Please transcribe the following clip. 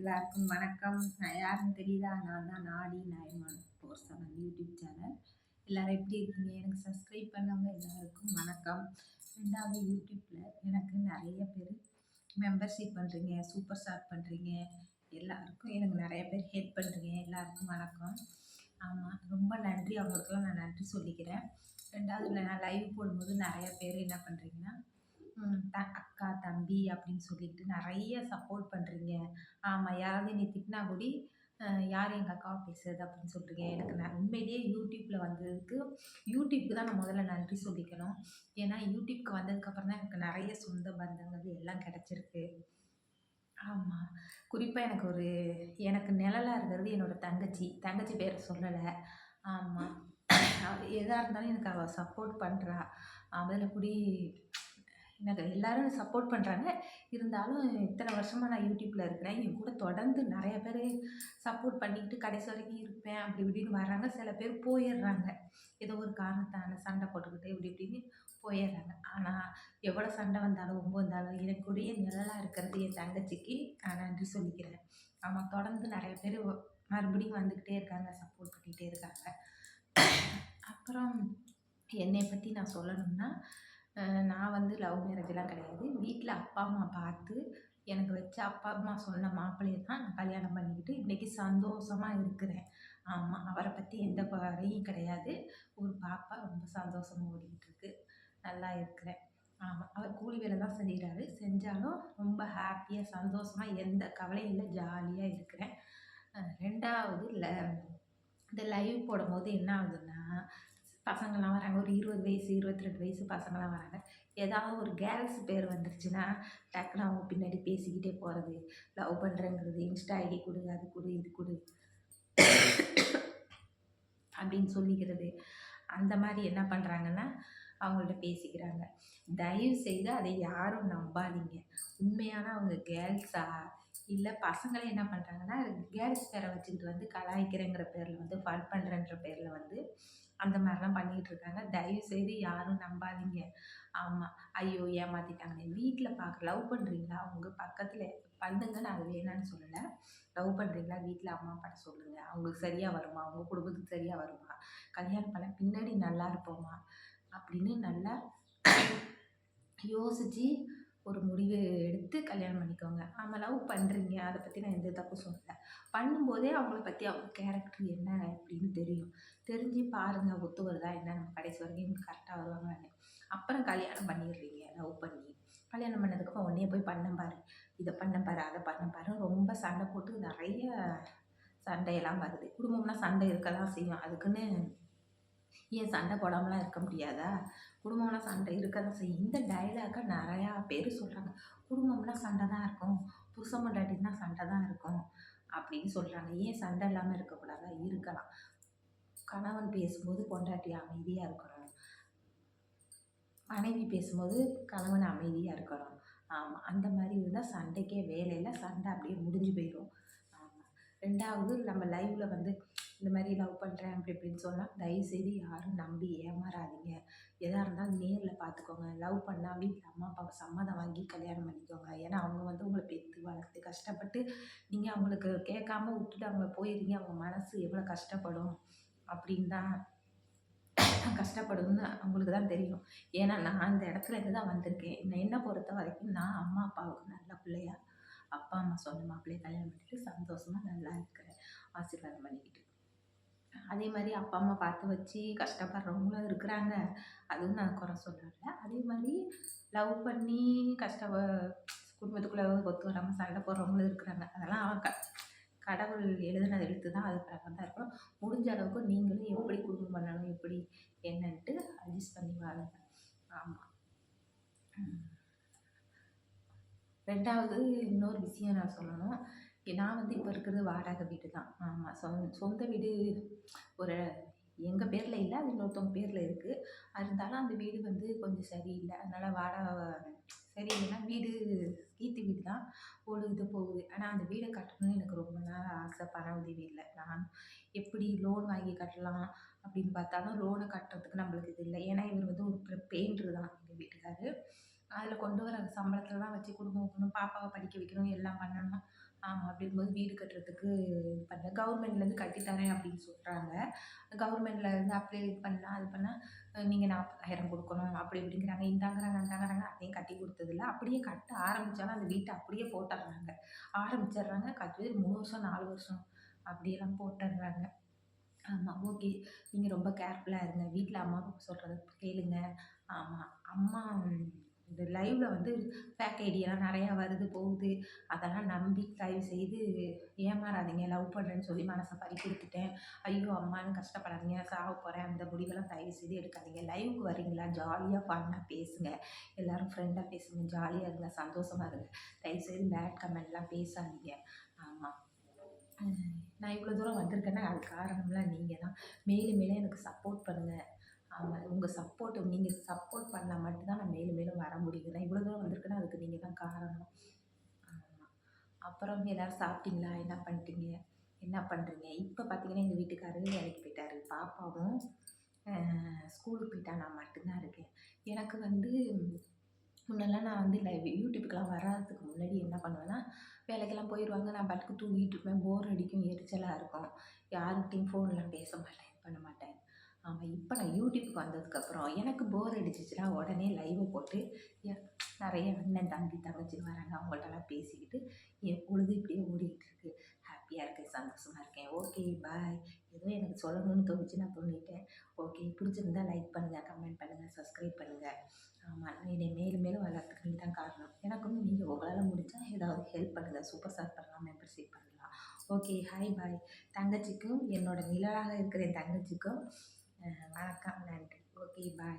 எல்லாருக்கும் வணக்கம். நான் யாருன்னு தெரியுதா? நான் தான் Naadi nine four seven YouTube channel. எல்லோரும் எப்படி இருக்கீங்க? எனக்கு சப்ஸ்கிரைப் பண்ணவங்க எல்லாருக்கும் வணக்கம். ரெண்டாவது யூடியூப்பில் எனக்கு நிறைய பேர் மெம்பர்ஷிப் பண்ணுறீங்க சூப்பர் ஸ்டார் பண்ணுறீங்க எல்லாருக்கும் எனக்கு நிறைய பேர் ஹெல்ப் பண்ணுறீங்க எல்லாருக்கும் வணக்கம். ஆமாம் ரொம்ப நன்றி. அவங்களுக்கெல்லாம் நான் நன்றி சொல்லிக்கிறேன். ரெண்டாவது நான் லைவ் போடும்போது நிறைய பேர் என்ன பண்ணுறீங்கன்னா த அக்கா தம்பி அப்படின்னு சொல்லிட்டு நிறைய சப்போர்ட் பண்ணுறீங்க ஆமாம் யாராவது என்னை திட்டினா கூடி யார் எங்கள் அக்காவை பேசுறது அப்படின்னு சொல்கிறீங்க எனக்கு நான் உண்மையிலேயே யூடியூப்பில் வந்ததுக்கு யூடியூப்க்கு தான் நான் முதல்ல நன்றி சொல்லிக்கணும். ஏன்னா யூடியூப்க்கு வந்ததுக்கப்புறம் தான் எனக்கு நிறைய சொந்த பந்தங்கள் எல்லாம் கிடச்சிருக்கு. ஆமாம் குறிப்பாக எனக்கு ஒரு எனக்கு நிழலாக இருக்கிறது என்னோடய தங்கச்சி. தங்கச்சி பேரை சொல்லலை. ஆமாம் எதாக இருந்தாலும் எனக்கு அவள் சப்போர்ட் பண்ணுறா அதில் கூடி எனக்கு எல்லாரும் சப்போர்ட் பண்ணுறாங்க இருந்தாலும் இத்தனை வருஷமாக நான் யூடியூப்பில் இருக்கிறேன். என் கூட தொடர்ந்து நிறைய பேர் சப்போர்ட் பண்ணிக்கிட்டு கடைசி வரைக்கும் இருப்பேன். அப்படி இப்படின்னு வர்றாங்க. சில பேர் போயிடுறாங்க. ஏதோ ஒரு காரணத்தான சண்டை போட்டுக்கிட்டு இப்படி இப்படின்னு போயிடுறாங்க. ஆனால் எவ்வளோ சண்டை வந்தாலும் ரொம்ப வந்தாலும் எனக்குடைய நிழலாக இருக்கிறது என் தங்கச்சிக்கு நான் நன்றி சொல்லிக்கிறேன். ஆமாம் தொடர்ந்து நிறைய பேர் மறுபடியும் வந்துக்கிட்டே இருக்காங்க சப்போர்ட் பண்ணிகிட்டே இருக்காங்க. அப்புறம் என்னை பற்றி நான் சொல்லணும்னா நான் வந்து லவ் மேரேஜெலாம் கிடையாது. வீட்டில் அப்பா அம்மா பார்த்து எனக்கு வச்ச அப்பா அம்மா சொன்ன மாப்பிள்ளையை தான் நான் கல்யாணம் பண்ணிக்கிட்டு இன்றைக்கி சந்தோஷமாக இருக்கிறேன். ஆமாம் அவரை பற்றி எந்த குறையும் கிடையாது. ஒரு பாப்பா ரொம்ப சந்தோஷமாக ஓடிக்கிட்டுருக்கு நல்லா இருக்கிறேன். ஆமாம் அவர் கூலி வேலை தான் செய்கிறாரு செஞ்சாலும் ரொம்ப ஹாப்பியாக சந்தோஷமாக எந்த கவலையும் இல்லை ஜாலியாக இருக்கிறேன். ரெண்டாவது இல்லை இந்த லைவ் போடும்போது என்ன ஆகுதுன்னா பசங்கள்லாம் வராங்க. ஒரு இருபது வயசு இருபத்தி ரெண்டு வயசு பசங்களாம் வராங்க. ஏதாவது ஒரு கேர்ள்ஸ் பேர் வந்துருச்சுன்னா டக்குன்னு அவங்க பின்னாடி பேசிக்கிட்டே போகிறது லவ் பண்ணுறேங்கிறது இன்ஸ்டா ஐடி கொடு அது கொடு இது கொடு. அப்படின்னு சொல்லிக்கிறது. அந்த மாதிரி என்ன பண்ணுறாங்கன்னா அவங்கள்ட்ட பேசிக்கிறாங்க. தயவு செய்து அதை யாரும் நம்பாதீங்க. உண்மையான அவங்க கேர்ள்ஸா? இல்லை பசங்களே என்ன பண்ணுறாங்கன்னா கேர்ள்ஸ் பேரை வச்சுக்கிட்டு வந்து கலாய்க்கிறேங்கிற பேரில் வந்து ஃபன் பண்ணுறன்ற பேரில் வந்து அந்த மாதிரிலாம் பண்ணிகிட்டு இருக்காங்க தயவுசெய்து யாரும் நம்பாதீங்க. ஆமாம் ஐயோ ஏமாற்றிட்டாங்க வீட்டில் பார்க்க லவ் பண்ணுறீங்களா அவங்க பக்கத்தில் பண்ணுங்க நான் அது வேணான்னு சொல்லலை. லவ் பண்ணுறீங்களா வீட்டில் அம்மா அப்பாட்ட சொல்லுங்கள் அவங்களுக்கு சரியாக வருமா? அவங்க குடும்பத்துக்கு சரியாக வருமா? கல்யாணம் பண்ண பின்னாடி நல்லா இருப்போமா? அப்படின்னு நல்லா யோசித்து ஒரு முடிவு எடுத்து கல்யாணம் பண்ணிக்கோங்க. நம்ம லவ் பண்ணுறீங்க அதை பற்றி நான் எந்த தப்பும் சொல்லலை. பண்ணும்போதே அவங்கள பற்றி அவங்க கேரக்டர் என்ன அப்படின்னு தெரியும். தெரிஞ்சு பாருங்கள் ஒத்து வருதா என்ன? நம்ம கடைசி வரைக்கும் கரெக்டாக வருவாங்கன்னு அப்புறம் கல்யாணம் பண்ணிடுறீங்க லவ் பண்ணி. கல்யாணம் பண்ணதுக்கப்புறம் உடனே போய் பண்ண பாரு. இதை பண்ண பாரு அதை பண்ண பாரு ரொம்ப சண்டை போட்டு நிறைய சண்டையெல்லாம் வருது. குடும்பம்னா சண்டை இருக்க தான் செய்யும். அதுக்குன்னு ஏன் சண்டை போடாமலாம் இருக்க முடியாதா? குடும்பம்லாம் சண்டை இருக்க தான் செய்யும். இந்த டைலாக்கை நிறையா பேர் சொல்கிறாங்க குடும்பம்லாம் சண்டை தான் இருக்கும். புருஷன் பொண்டாட்டின்னா சண்டை தான் இருக்கும் அப்படின்னு சொல்கிறாங்க ஏன் சண்டை இல்லாமல் இருக்கக்கூடாதா? இருக்கலாம். கணவன் பேசும்போது பொண்டாட்டி அமைதியாக இருக்கணும். மனைவி பேசும்போது கணவன் அமைதியாக இருக்கணும். ஆமாம் அந்த மாதிரி இருந்தால் சண்டைக்கே வேலையில் சண்டை அப்படியே முடிஞ்சு போயிடும் ஆமாம் ரெண்டாவது நம்ம லைவில் வந்து இந்த மாதிரி லவ் பண்ணுறேன் அப்படி இப்படின்னு சொன்னால் தயவுசெய்து யாரும் நம்பி ஏமாறாதீங்க. எதாக இருந்தாலும் நேரில் பார்த்துக்கோங்க லவ் பண்ணால் வீட்டில் அம்மா அப்பாவை சம்மதம் வாங்கி கல்யாணம் பண்ணிக்கோங்க. ஏன்னா அவங்க வந்து உங்களை பெற்று வளர்த்து கஷ்டப்பட்டு நீங்கள் அவங்களுக்கு கேட்காம விட்டுட்டு அவங்க போயிருங்க. அவங்க மனசு எவ்வளோ கஷ்டப்படும் அப்படின்னு தான் கஷ்டப்படும்னு அவங்களுக்கு தான் தெரியும். ஏன்னா நான் அந்த இடத்துல இருந்து தான் வந்திருக்கேன். நான் என்ன பொறுத்த வரைக்கும் நான் அம்மா அப்பாவுக்கு நல்ல பிள்ளையா அப்பா அம்மா சொன்ன மாப்பிள்ளையை கல்யாணம் பண்ணிட்டு சந்தோஷமாக நல்லா இருக்கிறேன். ஆசீர்வாதம் பண்ணிக்கிட்டு அதே மாதிரி அப்பா அம்மா பார்த்து வச்சு கஷ்டப்படுறவங்களும் இருக்கிறாங்க. அதுவும் நான் குறை சொல்லலை. அதே மாதிரி லவ் பண்ணி கஷ்ட குடும்பத்துக்குள்ளே ஒத்து வராமல் சண்டை போடுறவங்களும் இருக்கிறாங்க. அதெல்லாம் க கடவுள் எழுதின எழுத்து தான் அது பிரகாரம் தான் இருக்கணும் முடிஞ்ச அளவுக்கு நீங்களும் எப்படி குடும்பம் பண்ணணும் எப்படி என்னன்ட்டு அட்ஜஸ்ட் பண்ணி வாழுங்க. ஆமாம் ரெண்டாவது இன்னொரு விஷயம் நான் சொல்லணும். நான் வந்து இப்போ இருக்கிறது வாடகை வீடு தான் ஆமாம் சொந் சொந்த வீடு ஒரு எங்கள் பேரில் இல்லை அது இன்னொருத்தவங்க பேரில் இருக்குது இருந்தாலும் அந்த வீடு வந்து கொஞ்சம் சரியில்லை. அதனால் வாடகை சரியில்லைன்னா வீடு கீத்து வீடு தான் பொழுது போகுது. ஆனால் அந்த வீடை கட்டணும்னு எனக்கு ரொம்ப நாள் ஆசை பண உதவி இல்லை. நான் எப்படி லோன் வாங்கி கட்டலாம் அப்படின்னு பார்த்தாலும் லோனை கட்டுறதுக்கு நம்மளுக்கு இது இல்லை. ஏன்னா இவர் வந்து ஒரு பெயிண்ட்ரு தான் எங்கள் வீட்டுக்காரு. அதில் கொண்டு வர சம்பளத்தில் தான் வச்சு குடும்பம் வைக்கணும் பாப்பாவை படிக்க வைக்கணும் எல்லாம் பண்ணணும். ஆமாம் அப்படிங்கும்போது வீடு கட்டுறதுக்கு இது பண்ணேன் கவர்மெண்ட்லேருந்து கட்டித்தரேன் அப்படின்னு சொல்கிறாங்க கவர்மெண்ட்லேருந்து அப்ளை இது பண்ணால் அது பண்ணால் நீங்கள் நாற்பதாயிரம் கொடுக்கணும் அப்படி இப்படிங்கிறாங்க. இந்தாங்கிறாங்க அந்தாங்கிறாங்க அதையும் கட்டி கொடுத்ததில்ல. அப்படியே கட்ட ஆரம்பித்தாலும் அந்த வீட்டை அப்படியே போட்டுடுறாங்க. ஆரம்பிச்சிடுறாங்க கட்டி மூணு வருஷம் நாலு வருஷம் அப்படியெல்லாம் போட்டுடுறாங்க. ஆமாம் ஓகே நீங்கள் ரொம்ப கேர்ஃபுல்லாக இருங்க. வீட்டில் அம்மா சொல்கிறத கேளுங்க. ஆமாம் அம்மா இந்த லைவில் வந்து ஃபேக் ஐடியெல்லாம் நிறையா வருது போகுது. அதெல்லாம் நம்பி தயவு செய்து ஏமாறாதீங்க லவ் பண்ணுறேன்னு சொல்லி மனசை பறி கொடுத்துட்டேன். ஐயோ அம்மான்னு கஷ்டப்படாதீங்க சாக போகிறேன் அந்த முடிவெல்லாம் தயவு செய்து எடுக்காதீங்க. லைவுக்கு வரீங்களா ஜாலியாக ஃபன்னாக பேசுங்க. எல்லோரும் ஃப்ரெண்டாக பேசுங்க. ஜாலியாக இருங்க சந்தோஷமாக இருங்க. தயவு செய்து பேட் கமெண்ட்லாம் பேசாதீங்க. ஆமாம் நான் இவ்வளோ தூரம் வந்திருக்கேன்னா அது காரணம்லாம் நீங்கள் தான் மேலும் மேலும் எனக்கு சப்போர்ட் பண்ணுங்கள் உங்கள் சப்போர்ட்டு நீங்கள் சப்போர்ட் பண்ணால் மட்டும்தான் நான் மேலும் மேலும் வர முடியுது நான் இவ்வளோ தூரம் வந்திருக்குன்னா அதுக்கு நீங்கள் தான் காரணம். ஆமாம் அப்புறம் எல்லோரும் சாப்பிட்டீங்களா? என்ன பண்ணிட்டீங்க? என்ன பண்ணுறீங்க இப்போ பார்த்தீங்கன்னா எங்கள் வீட்டுக்காரரு வேலைக்கு போயிட்டாரு. பாப்பாவும் ஸ்கூலுக்கு போயிட்டா நான் மட்டும்தான் இருக்கேன். எனக்கு வந்து முன்னெல்லாம் நான் வந்து லைவ் யூடியூப்புக்கெலாம் வராததுக்கு முன்னாடி என்ன பண்ணுவேன்னா வேலைக்கெல்லாம் போயிடுவாங்க நான் பாட்டுக்கு தூங்கிட்டு இருப்பேன். போர் அடிக்கும். எரிச்சலாக இருக்கும். யாருக்கிட்டையும் ஃபோன்லாம் பேச மாட்டேன். இது பண்ண மாட்டேன். இப்போ நான் யூடியூப்க்கு வந்ததுக்கப்புறம் எனக்கு போர் அடிச்சிச்சுன்னா உடனே லைவை போட்டு நிறைய அண்ணன் தம்பி தங்கச்சி வராங்க அவங்கள்ட்டலாம் பேசிக்கிட்டு என் பொழுது இப்படியே ஓடிக்கிட்டுருக்கு ஹாப்பியாக இருக்கேன் சந்தோஷமாக இருக்கேன். ஓகே பாய் ஏதோ எனக்கு சொல்லணும்னு தோணுச்சு நான் தோண்டிட்டேன் ஓகே பிடிச்சிருந்தா லைக் பண்ணுங்கள் கமெண்ட் பண்ணுங்கள் சப்ஸ்கிரைப் பண்ணுங்கள் ஆமாம் என்னை மேலும் மேலும் வளர்த்துக்கு நீ தான் காரணம். எனக்கும் நீங்கள் உங்களால் முடிஞ்சால் ஏதாவது ஹெல்ப் பண்ணுங்கள் சூப்பர் ஸ்டார் பண்ணலாம் மெம்பர்ஷிப் பண்ணலாம். ஓகே ஹாய் பாய் தங்கச்சிக்கும் என்னோடய நிழலாக இருக்கிற என் தங்கச்சிக்கும் வணக்கம் நன்றி ஓகே பாய்